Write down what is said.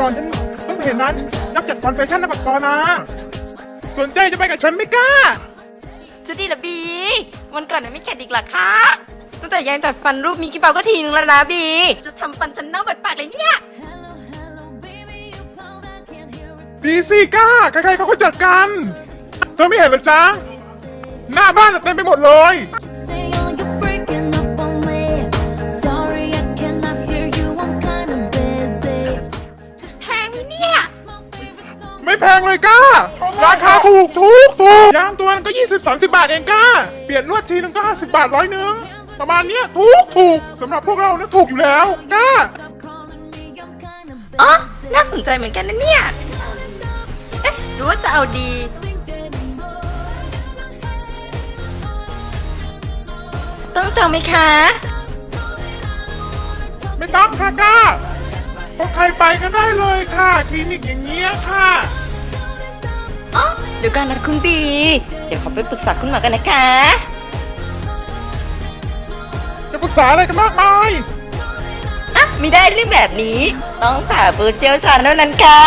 ก่อนฉันฉันเห็นนั้นนักจัดฟันแฟชั่นในปากซอยมาสนใจจะไปกับฉันไหมกล้าจะดีเหรอบี วันก่อนน่ะไม่เข็ดอีกเหรอคะ ตั้งแต่ยังจัดฟันรูปมิกกี้เบาก็ทีนึงแล้วนะบี จะทำฟันฉันเน่าเบิดปากเลยเนี่ย ดีสิกล้าใครๆเขาก็จัดกันเธอไม่เห็นเหรอจ๊ะ หน้าบ้านน่ะเต็มไปหมดเลย พงเลยก้า ราคาถูกถูกถูกยางตัวนึงก็ 20 30 บาทเองก้า เปลี่ยนลวดทีนึงก็ 50 บาทร้อยหนึง ประมาณเนี้ยถูกถูกสำหรับพวกเราเนี่ยถูกอยู่แล้วก้า Calling me, I'm kinda อ๋อ น่าสนใจเหมือนกันนะเนี่ย เอ๊ะ หรือว่าจะเอาดี ต้องจองไหมคะ ไม่ต้องค่ะก้าพวกใครไปก็ได้เลยค่ะ คลินิกอย่างเงี้ยค่ะอ๋อเดี๋ยวกันนะคุณบี เดี๋ยวขอไปปรึกษาคุณหมอกันนะคะ จะปรึกษาอะไรกันมากมายอะไม่ได้เรื่องแบบนี้ ต้องถามผู้เชี่ยวชาญเท่านั้นค่ะ